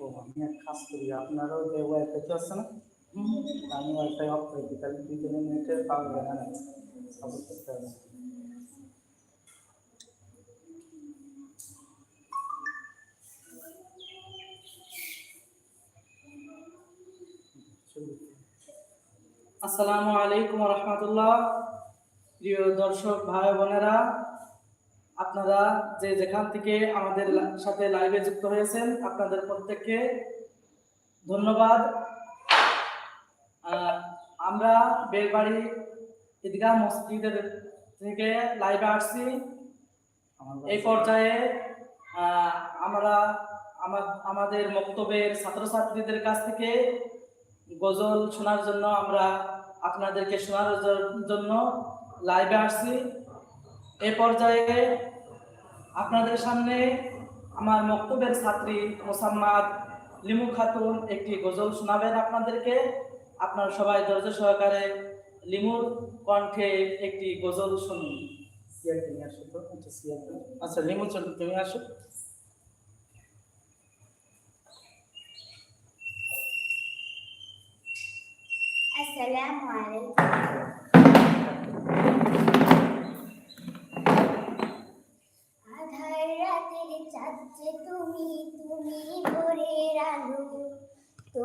ও, আমি এক কাজ করি, আপনারও যে ওয়াইফাই চলছে না? আমি ওয়াইফাই অফ করে দিই, তাহলে দুজনে নেটে পাবে না না সাপোর্ট করতে হবে। আসসালামু আলাইকুম রহমতুল্লাহ। প্রিয় দর্শক ভাই বোনেরা আপনারা যে যেখান থেকে আমাদের সাথে লাইভে যুক্ত হয়েছেন আপনাদের প্রত্যেককে ধন্যবাদ। আমরা বেলবাড়ি ঈদগাহ মসজিদের থেকে লাইভে আসছি। এই পর্যায়ে আমরা আমা- আমাদের বক্তব্যের ছাত্রছাত্রীদের কাছ থেকে গজল শোনার জন্য আমরা আপনাদেরকে শোনার জন্য লাইভে আসছি। এই পর্যায়ে আপনাদের সামনে আমার বক্তব্যের ছাত্রী মোসাম্মাদ লিমু খাতুন একটি গজল শোনাবেন আপনাদেরকে। আপনারা সবাই ধৈর্য সহকারে লিমুর কণ্ঠে একটি গজল শুনুন। আচ্ছা আচ্ছা লিমু চল তুমি আসো। আসসালামু আলাইকুম।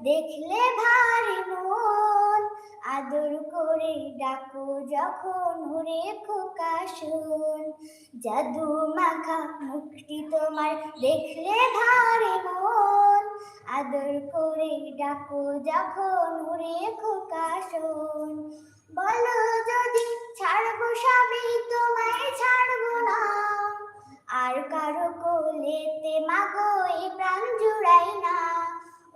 দেখলে ভারী মন। আদর করে ডাকো যখন ওরে খোকা শোন জাদু মাখা মুক্তি তোমার দেখলে ভারী মন। আদর করে ডাকো যখন ওরে খোকা বলো যদি ছাড়বো সবই তোমায় ছাড়বো না। আর কারও কোলেতে মাগো এ প্রাণ জুড়াই না।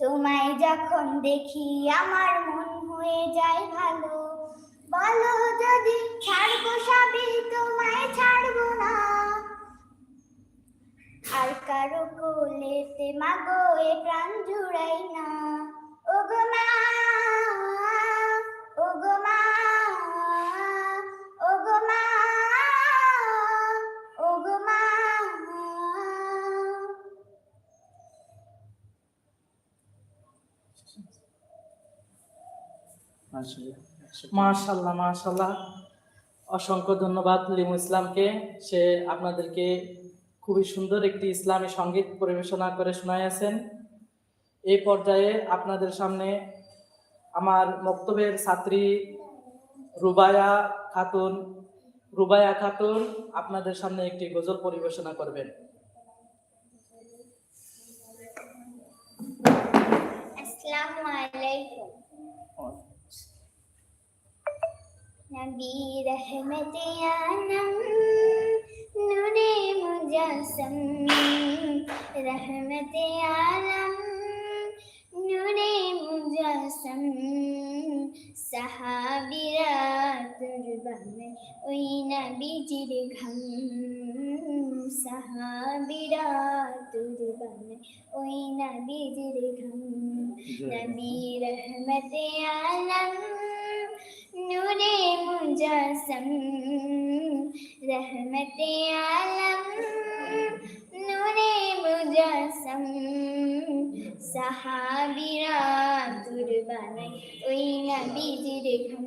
তোমায় যখন দেখি আমার মন হয়ে যায় ভালো, বলো যদি ছাড়বো সবই, তোমায় ছাড়বো না। আর কারও কোলেতে মাগো এ প্রাণ জুড়াই না। মাশাল্লাহ মাশাল্লাহ অসংখ্য ধন্যবাদ লিমু ইসলামকে। সে আপনাদেরকে খুবই সুন্দর একটি ইসলামী সংগীত পরিবেশনা করে শোনাইয়াছেন। এই পর্যায়ে আপনাদের সামনে আমার বক্তব্যের ছাত্রী রুবায়া খাতুন রুবায়া খাতুন আপনাদের সামনে একটি গজল পরিবেশনা করবেন। আসসালামু আলাইকুম। നബി റഹ്മത്തെ മുജസം. റഹ്മത്തെ ആലം നുരെ മുജസം. സഹാബിരാ തുർബനെ ഒയ് നബിജിരെ ഘം സഹാബിരാ തുർബനെ ഒയ് നബിജിരെ ഘം നബി റഹ്മത്തെ ആലം नूरे मुजासम रहमत आलम नूरे मुजासम सहाबिरा कुर्बान ओई नबी जिरखम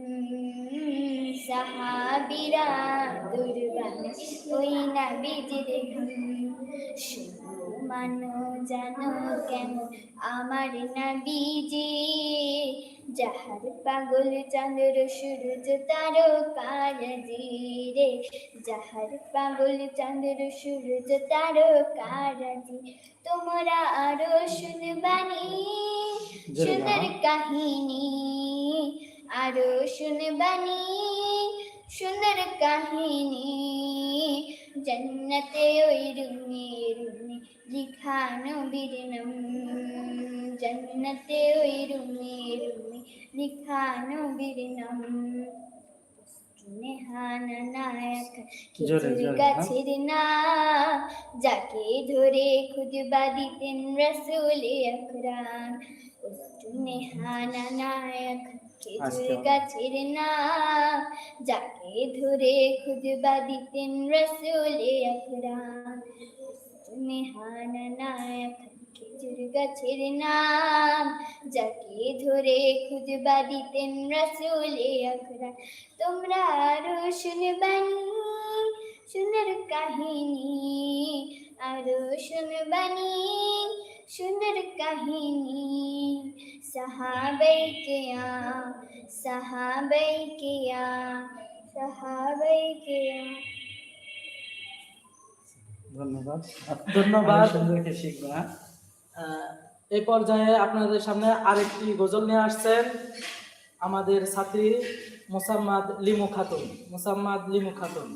सहाबिरा ওই ঘুম শুধু মানো জানো কেমন? আমার নবীজি যাহার পাগল চাঁদর সূরজ তারকার রে যাহার পাগল চাঁদর সূরজ তারকার তোমরা আরও শুনবানি সুন্দর কাহিনী আরও শুনবানি সুন্দর কাহিনী জন্নতে ওই রুমে রুমে লিখানো বীরনম জন্নতে ওই রুমে রুমে লিখানো বীরনম নেহানা নায়ক জোরে, খেজুর জোরে, হ্যাঁ। গাছের নাম যাকে ধরে খুদবা দিতেন রসুল আকরাম নেহানা নায়ক খেজুর গাছের নাম যাকে ধরে খুদবা দিতেন রসুল আকরাম নেহানা নায়ক খেজুর গাছের নাম যাকে ধরে খুদবা দিতেন রসুল আকরাম তোমরা আরও শুনবানি সুন্দর কাহিনী আরও শুনবানি সুন্দর কাহিনী। সাহাবাই কেয়া সাহাবাই কেয়া সাহাবাই কেয়া ধন্যবাদ। ধন্যবাদ। শিখব হ্যাঁ? এই পর্যায়ে আপনাদের সামনে আরেকটি গজল নিয়ে আসছেন আমাদের ছাত্রী মোসাম্মদ লিমু খাতুন মোসাম্মদ লিমু খাতুন।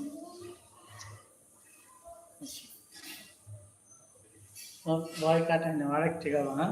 ভয় কাটাই না আরেকটি গাবো হ্যাঁ?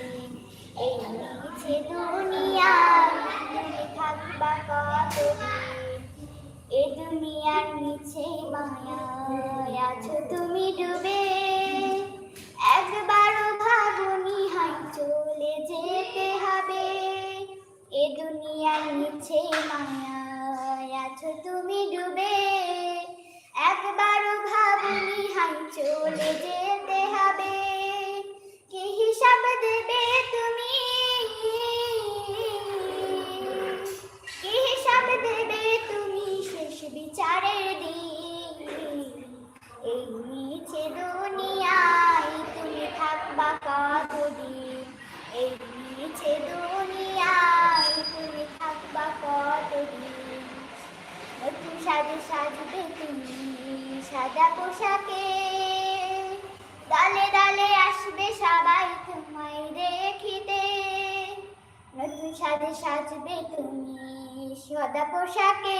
এই তুমি থাকবা কতদিন এ দুনিয়ার তুমি ডুবে। একবারও ভাবনি হাই চলে যেতে হবে এ দুনিয়ার মায়ায় আছো তুমি ডুবে একবারও ভাবনি হাই যেতে হবে। কি হিসাব দেবে? বিচারের দিন। এই মিছে দুনিয়ায় তুমি থাকবা কতদিন? এই মিছে দুনিয়ায় তুমি থাকবা কতদিন? নতুন সাজে সাজবে তুমি সাদা পোশাকে। দালে দালে আসবে সবাই তোমায় দেখিতে। নতুন সাজে সাজবে তুমি সাদা পোশাকে।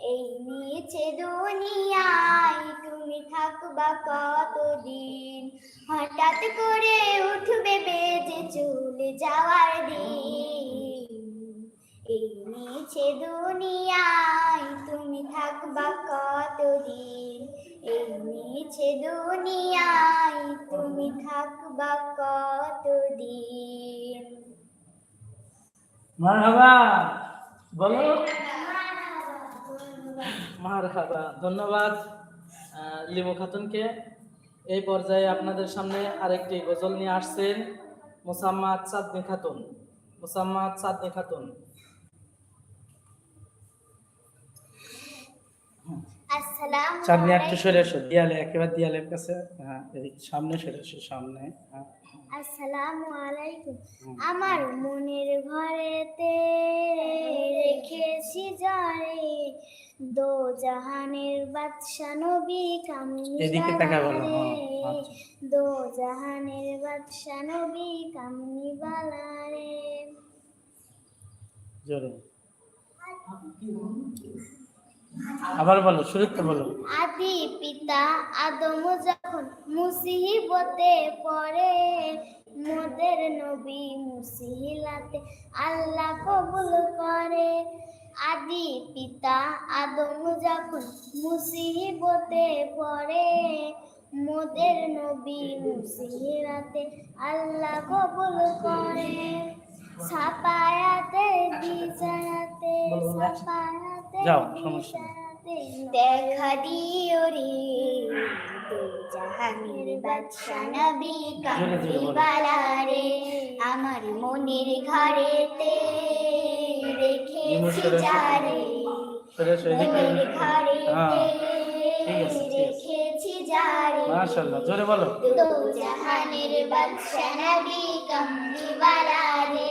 এই মিছে দুনিয়ায় তুমি থাকবা কতদিন? হঠাৎ করে উঠবে বেজে চলে যাওয়ার দিন। এই মিছে দুনিয়ায় তুমি থাকবা কতদিন? এই মিছে দুনিয়ায় তুমি থাকবা কতদিন? মারহাবা বলো। মারহাবা। ধন্যবাদ লিমু খাতুনকে। এই পর্যায়ে আপনাদের সামনে আরেকটি গজল নিয়ে আসছেন মোসাম্মদ চাঁদনি খাতুন। মোসাম্মদ চাঁদনি খাতুন। আসসালাম চাঁদনি একটু সরে এসো দিয়ালে একেবারে দিয়ালের কাছে। হ্যাঁ এদিকে সামনে সরে এসো সামনে। হ্যাঁ। আসসালামু আলাইকুম। আমার মনের ঘরেতে রেখেছি যারে দো জাহানের বাদশা নবী কামিনী হ্যাঁ বালারে। আচ্ছা। দো জাহানের বাদশা নবী কামিনী বালা জোরে। আবার বলো শুরুতে বলো। আদি পিতা আদম যখন মুসিবতে পড়ে, মোদের নবী মুসিলাতে আল্লাহ কবুল করে আদি পিতা আদম যখন মুসিবতে পড়ে, মোদের নবী মুসিলাতে আল্লাহ কবুল করে ছাপায়াতে বিচারাতে ছাপায়াতে যাও। দেখা দিও রে। জাহানের বাদশা নবী জোরে রে আমার মনের ঘরেতে রেখেছি যারে। মনের ঘরেতে হ্যাঁ। রেখেছি যারে। মাশাআল্লাহ জোরে বলো। জাহানের বাদশা নবী কমলিওয়ালা রে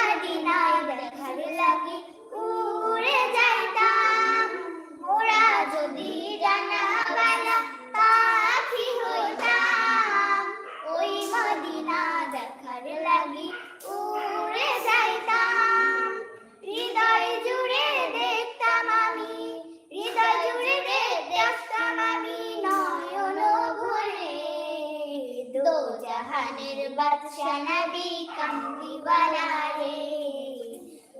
কমলিওয়ালা রে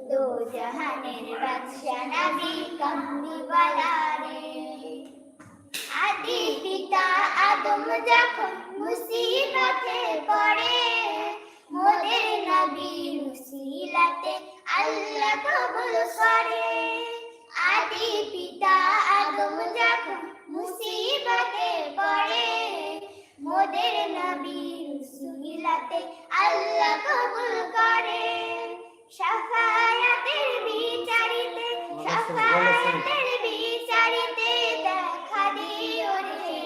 দো জাহানের বাদশা নবী কমলিওয়ালা রে আদি পিতা আদম যখন মুসিবতে পড়ে মোদের নবী মুসিলাতে আল্লাহ কবুল করে আদি পিতা আদম যখন মুসিবতে পড়ে মোদের নবী মুসিলাতে আল্লাহ কবুল করে। সাফায়াতের বিচারিতে সাফায়াতের বিচারিতে দেখা দিও রে।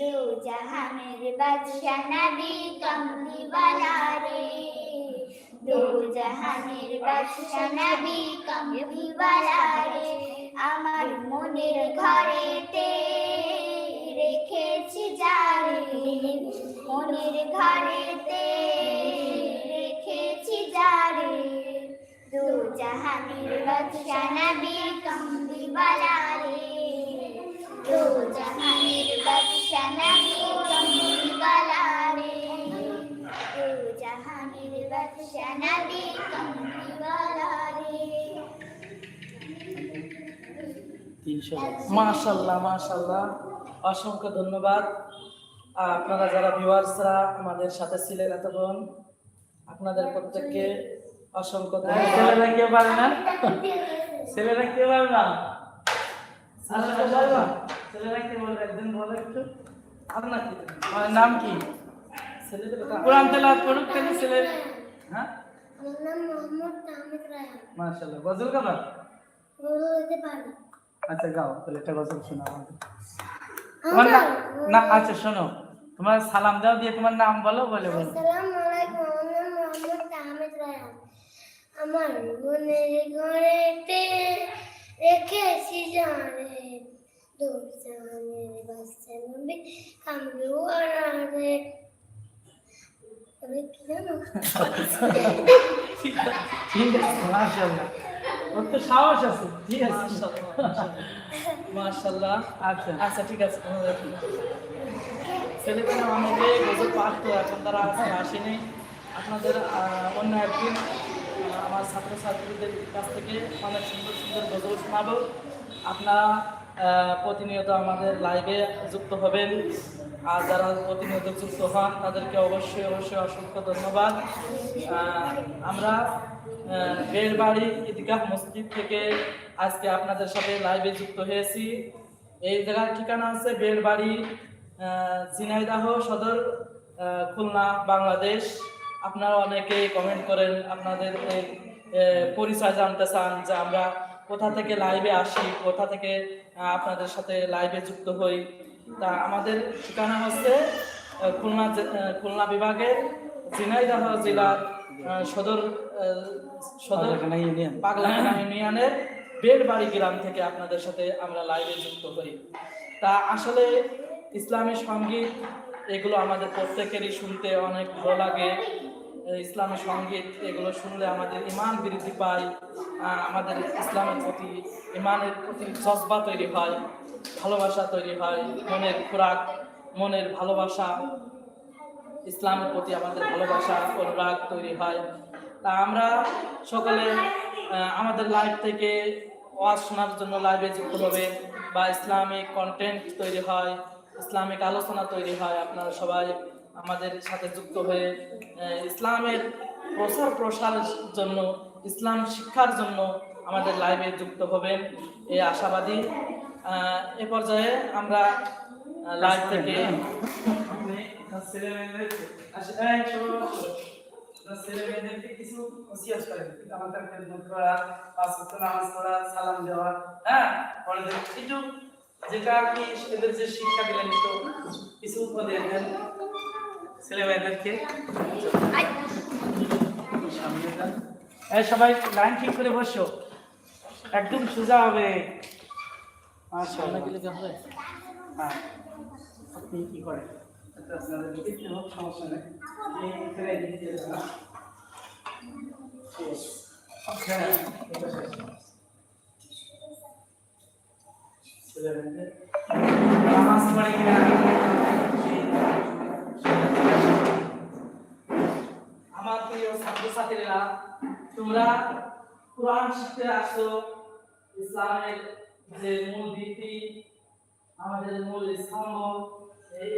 দু জাহানের বাদশা নবী কমলিওয়ালা রে। দু জাহানের বাদশা নবী কমলিওয়ালা রে। আমার মনের ঘরেতে রেখেছি যারে। মনের ঘরেতে রেখেছি যারে। দু জাহানের বাদশা নবী কমলিওয়ালা রে দু জাহানের বাদশা নবী কমলিওয়ালা রে দু জাহানের বাদশা নবী কমলিওয়ালা রে তিনশো মাশাল্লাহ মাশাল্লাহ। অসংখ্য ধন্যবাদ। আপনারা যারা ভিউয়ার্সরা আমাদের সাথে ছিলেন এতক্ষণ আপনাদের প্রত্যেককে অসংখ্য ছেলেরা কেউ পারে না? ছেলেরা কেউ পারে না? ছেলেরা পারে না? ছেলেরা কে বলে? একদিন বলে একটু। আপনার কি? নাম কি? ছেলেদের কথা। কোরআন তেলাওয়াত করুক কেন ছেলে। হ্যাঁ? আমার নাম মোহাম্মদ তামিদ রায়হান। মাশাআল্লাহ। গজল গাবা? বড় হতে পারি। আচ্ছা গাও। তাহলে একটা গজল শোনাও আমাদের না না আচ্ছা শোনো। তোমার সালাম দাও দিয়ে তোমার নাম বলো বলে বলো। আসসালামু আলাইকুম আমার নাম মোহাম্মদ তাহমিদ রায়হান আমার মনের ঘরেতে রেখেছি জানে দূর জানের বাচ্চা নবী কামরু জানো? ঠিক আছে মাশাআল্লাহ। ওর তো সাহস আছে ঠিক আছে। মাশাল্লাহ আচ্ছা। আচ্ছা ঠিক আছে ছেলেপেলে অনেকে গজল পারতো এখন তারা আজকে আসেনি। আপনাদের অন্য একদিন আমার ছাত্রছাত্রীদের কাছ থেকে অনেক সুন্দর সুন্দর গজল শোনাবো। আপনারা প্রতিনিয়ত আমাদের লাইভে যুক্ত হবেন। আর যারা প্রতিনিয়ত যুক্ত হন তাদেরকে অবশ্যই অবশ্যই অসংখ্য ধন্যবাদ। আমরা আহ, বেরবাড়ি ঈদগাহ মসজিদ থেকে আজকে আপনাদের সাথে লাইভে যুক্ত হয়েছি। এই জায়গার ঠিকানা আছে বেলবাড়ি ঝিনাইদহ সদর খুলনা বাংলাদেশ। আপনারা অনেকে কমেন্ট করেন আপনাদের পরিচয় জানতে চান যে আমরা কোথা থেকে লাইভে আসি কোথা থেকে আপনাদের সাথে লাইভে যুক্ত হই। তা আমাদের ঠিকানা হচ্ছে খুলনা খুলনা বিভাগের ঝিনাইদহ জেলার সদর সদর পাগলাখানা ইউনিয়ন। পাগলাখানা ইউনিয়নের বেলবাড়ি গ্রাম থেকে আপনাদের সাথে আমরা লাইভে যুক্ত করি তা আসলে ইসলামী সংগীত, এগুলো আমাদের প্রত্যেকেরই শুনতে অনেক ভালো লাগে। ইসলামী সংগীত, এগুলো শুনলে আমাদের ইমান বৃদ্ধি পায় আমাদের ইসলামের প্রতি, ইমানের প্রতি জজবা তৈরি হয়, ভালোবাসা তৈরি হয়, মনের খোরাক, মনের ভালোবাসা, ইসলামের প্রতি আমাদের ভালোবাসা, অনুরাগ তৈরি হয়। তা আমরা সকলে আমাদের লাইভ থেকে ওয়াজ শোনার জন্য লাইভে যুক্ত হবে বা ইসলামিক কন্টেন্ট তৈরি হয়। ইসলামিক আলোচনা তৈরি হয়, আপনারা সবাই আমাদের সাথে যুক্ত হয়ে ইসলামের প্রচার প্রসারের জন্য, ইসলাম শিক্ষার জন্য আমাদের লাইভে যুক্ত হবেন এই আশাবাদী। এ পর্যায়ে আমরা লাইভ থেকে ছেলেমেয়েদেরকে কিছু সালাম দেওয়া হ্যাঁ যেটা আপনি এদের যে শিক্ষা দিলেন তো কিছু উপদেশ দেন। ছেলে মেয়েদেরকে। সামনে যান। এই সবাই লাইন ঠিক করে বসো। একদম সোজা হবে। মাশাআল্লাহ। হ্যাঁ। আপনি কি করেন? আচ্ছা, আপনাদের একটু হোক, সমস্যা নেই। এখানে দিয়ে আমার প্রিয় ছাত্রছাত্রীরা তোমরা কোরআন শিখতে আসো যে মূল ভিত্তি আমাদের মূল স্তম্ভ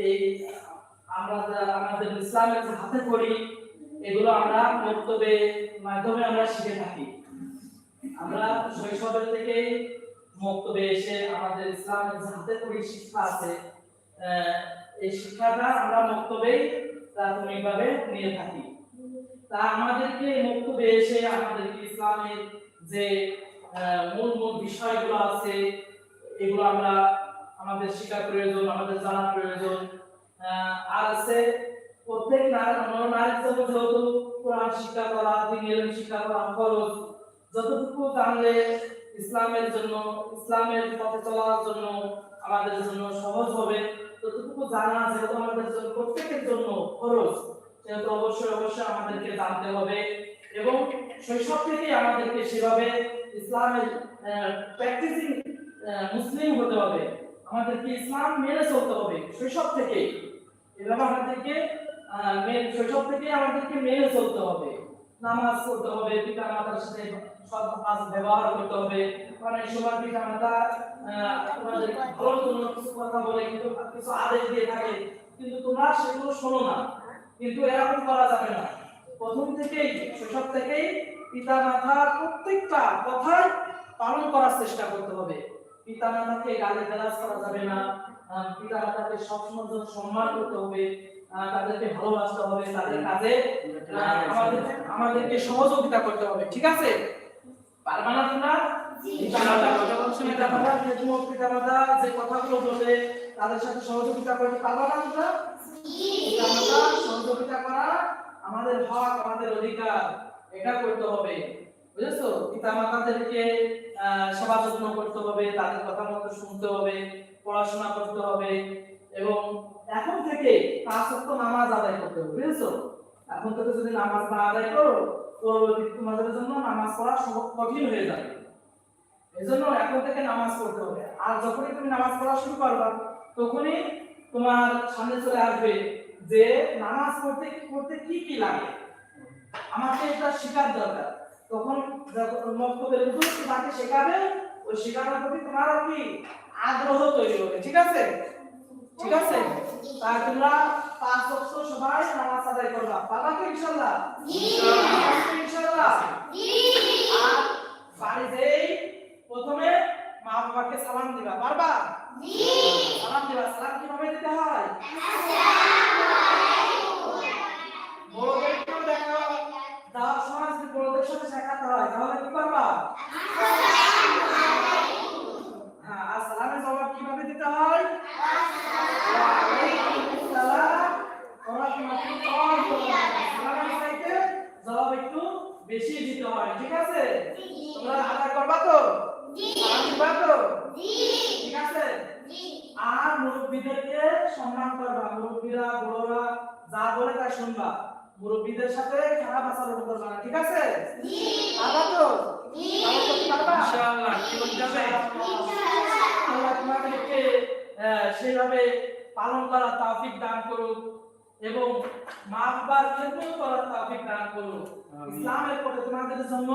এই- আমরা আমাদের হাতে করি এগুলো আমরা বক্তব্যে মাধ্যমে আমরা শিখে থাকি আমরা শৈশবের থেকে মক্তবে এসে আমাদের ইসলামের হাতে করি শিক্ষা আছে এই শিক্ষাটা আমরা মক্তবেই প্রাথমিকভাবে নিয়ে থাকি। তা আমাদেরকে মক্তবে এসে আমাদেরকে ইসলামের যে মূল মূল বিষয়গুলো আছে, এগুলো আমরা আমাদের শিক্ষা প্রয়োজন, আমাদের জানা প্রয়োজন আর আছে প্রত্যেক নারী যেহেতু কোরআন শিক্ষা করা দিন শিক্ষা করা খরচ, যতটুকু জানলে ইসলামের জন্য, ইসলামের পথে চলার জন্য আমাদের জন্য সহজ হবে। ততটুকু জানা যেহেতু আমাদের জন্য, প্রত্যেকের জন্য খরচ সেহেতু অবশ্যই অবশ্যই আমাদেরকে জানতে হবে। এবং শৈশব থেকেই আমাদেরকে সেভাবে ইসলামের প্র্যাকটিসিং মুসলিম হতে হবে। আমাদেরকে ইসলাম মেনে চলতে হবে শৈশব থেকেই। এভাবে আমাদেরকে শৈশব থেকে আমাদেরকে মেনে চলতে হবে। নামাজ পড়তে হবে পিতা মাতার সাথে সৎ কাজ ব্যবহার করতে হবে। অনেক সময় পিতা মাতা ভালোর জন্য কিছু কথা বলে কিন্তু কিছু আদেশ দিয়ে থাকে। কিন্তু তোমরা সেগুলো শোনো না। কিন্তু এরকম করা যাবে না। প্রথম থেকেই, শৈশব থেকেই পিতা মাতার প্রত্যেকটা কথাই পালন করার চেষ্টা করতে হবে। পিতা মাতাকে গালি গালাজ করা যাবে না। পিতা মাতাকে সবসময় সম্মান করতে হবে। তাদেরকে ভালোবাসতে হবে তাদের কাজে আমাদের আমাদেরকে সহযোগিতা। করতে হবে ঠিক আছে? পারবা না তোমরা? পিতামাতা যে কথাগুলো বলে তাদের সাথে সহযোগিতা করতে পারবা না তোমরা? সহযোগিতা করা আমাদের হক আমাদের অধিকার এটা করতে হবে। বুঝেছ? পিতামাতাদেরকে সেবা যত্ন করতে হবে তাদের কথা মতো শুনতে হবে পড়াশোনা করতে হবে এবং এখন থেকে পাঁচ ওয়াক্ত নামাজ আদায় করতে হবে, বুঝেছ? এখন থেকে যদি নামাজ না আদায় করো পরবর্তী তোমাদের জন্য নামাজ পড়া কঠিন হয়ে যাবে। এই জন্য এখন থেকে নামাজ পড়তে হবে। আর যখনই তুমি নামাজ পড়া শুরু করবা, তখনই তোমার সামনে চলে আসবে যে নামাজ পড়তে পড়তে কি কি লাগে। আমাকে এটা শেখার দরকার। তখন মক্তবের তোমাকে শেখাবে, ওই শেখানোর প্রতি তোমার কি আগ্রহ তৈরি হবে, ঠিক আছে? ঠিক আছে? তা তোমরা পাঁচ ওয়াক্ত সবাই নামাজ আদায় করবা। পারবা তো ইনশাআল্লাহ? ইনশাআল্লাহ? আর বাড়িতেই প্রথমে মা বাবাকে সালাম দিবা। পারবা? সালাম দিবা। সালাম কীভাবে দিতে হয়? বড়দেরকেও দেখা দাওয়াত সমাজ যদি বড়দের সাথে শেখাতে হয়। তাহলে সেইভাবে পালন করার তাফিক দান করুক। এবং মাফবার খেদমত করার তৌফিক দান করুক ইসলামের পথে তোমাদের জন্য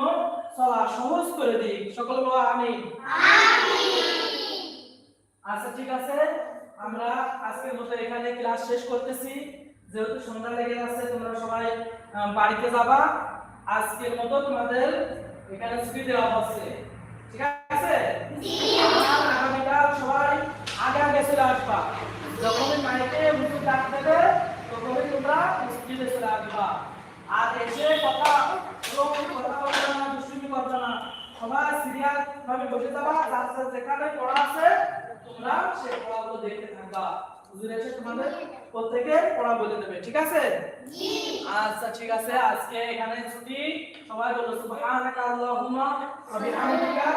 চলা সহজ করে দিক সকল বলা আমি আচ্ছা ঠিক আছে। আমরা আজকের মতো এখানে ক্লাস শেষ করতেছি। যেহেতু সন্ধ্যা লেগে যাচ্ছে তোমরা সবাই বাড়িতে যাবা। আজকের মতো তোমাদের এখানে ছুটি দেওয়া হচ্ছে। ঠিক আছে? আগামীকাল সবাই আগে আগে চলে আসবা। যখনই মাইকে মুখে ডাক দেবে তোমরা মসজিদে চলে আসবা আর এসে কথা কথা বলবে না দুষ্টুমি করবে না সবাই সিরিয়াল ভাবে বসে যাবা যার যেখানে পড়া আছে তোমরা সেই পড়াগুলো দেখতে থাকবা হুজুর এসে তোমাদের প্রত্যেকে পড়া বলে দেবে ঠিক আছে আচ্ছা ঠিক আছে আজকে এখানে ছুটি সবাই বলো সুবহানাকা আল্লাহুম্মা ওয়া বিহামদিকা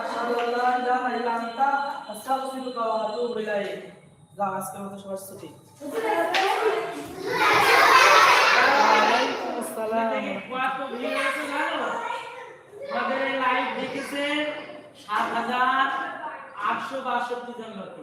আশহাদু আল্লা ইলাহা ইল্লা আনতা আস্তাগফিরুকা ওয়া আতুবু ইলাইক যাও আজকের মতো সবার ছুটি সাত হাজার আটশো বাষট্টি জন লোক।